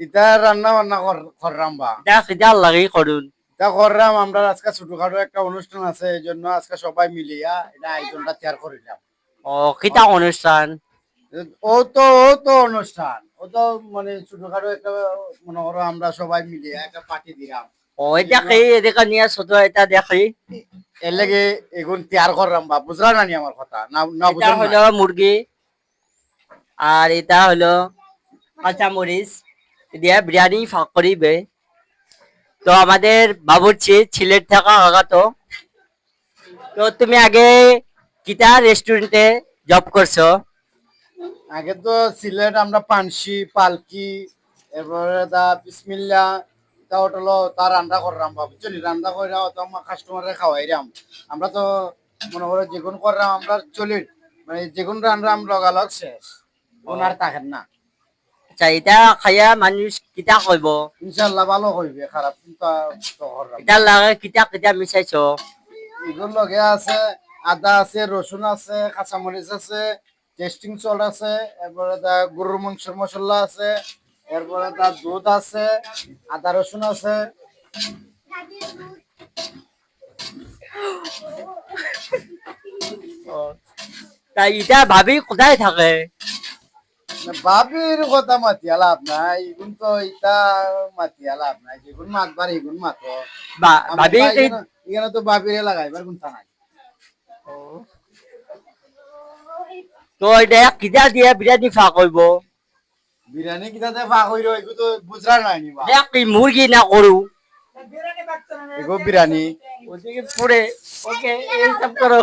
ইটা রান্না বান্না কর- কররাম বা। কিটা লাগি করুন। তা কররাম আমরা আজকে ছোটখাটো একটা অনুষ্ঠান আছে এই জন্য আজকে সবাই মিলিয়া এটা আয়োজনটা তৈরি করিলাম। ও কিটা অনুষ্ঠান? ও তো ও তো অনুষ্ঠান। ও তো মানে ছোটখাটো একটা মনে করো আমরা সবাই মিলিয়া একটা পার্টি দিলাম। ও এটা কি এদিকে নিয়ে ছোট এটা দেখি। এর লেগে এগুন তৈরি কররাম বা বুঝলা না নি আমার কথা? না না এটা বুঝলাম হলো মুরগি আর এটা হলো কাঁচা মরিচ দিয়ে বিরিয়ানি ফাঁক করিবে তো আমাদের বাবুর্চি ছিলেট থাকা কাকা তো তো তুমি আগে কিটা রেস্টুরেন্টে জব করছ? আগে তো সিলেট আমরা পানসি পালকি এরপরে তা বিসমিল্লা তা হোটেল তার রান্না করলাম বাবু। বুঝলি রান্না করে তো আমার কাস্টমারে খাওয়াইরাম। আমরা তো মনে করো যেগুন করলাম আমরা চলি। মানে যেগুন রান্না আমরা লগালগ শেষ। ওনার থাকেন না। আচ্ছা এটা খাইয়া মানুষ কিটা কইব ইনশাল্লাহ ভালো হইবে খারাপ কিন্তু তো করলাম এটা লাগে কিটা কিটা মিশাইছো এগুলো লগে আছে আদা আছে রসুন আছে কাঁচামরিচ আছে টেস্টিং সল্ট আছে এরপরে তা গরুর মাংসের মশলা আছে এরপরে তার দুধ আছে আদা রসুন আছে। তা এটা ভাবি কোথায় থাকে? বাবির কথা মাতিয়া লাভ নাই এগুন তো ইটা মাতিয়া লাভ নাই যেগুন মাতবার এগুন মাতো। বা- এখানে- তো বাবিরে লাগাইবার গুনতা নাই। তো এটা দিয়ে কইব বিরিয়ানি কিতাতে ফা কইর এগু তো বুঝরা নাই নিবা। এটা কি মুরগি না করু এগো বিরিয়ানি ওদিকে পড়ে ওকে এই সব করো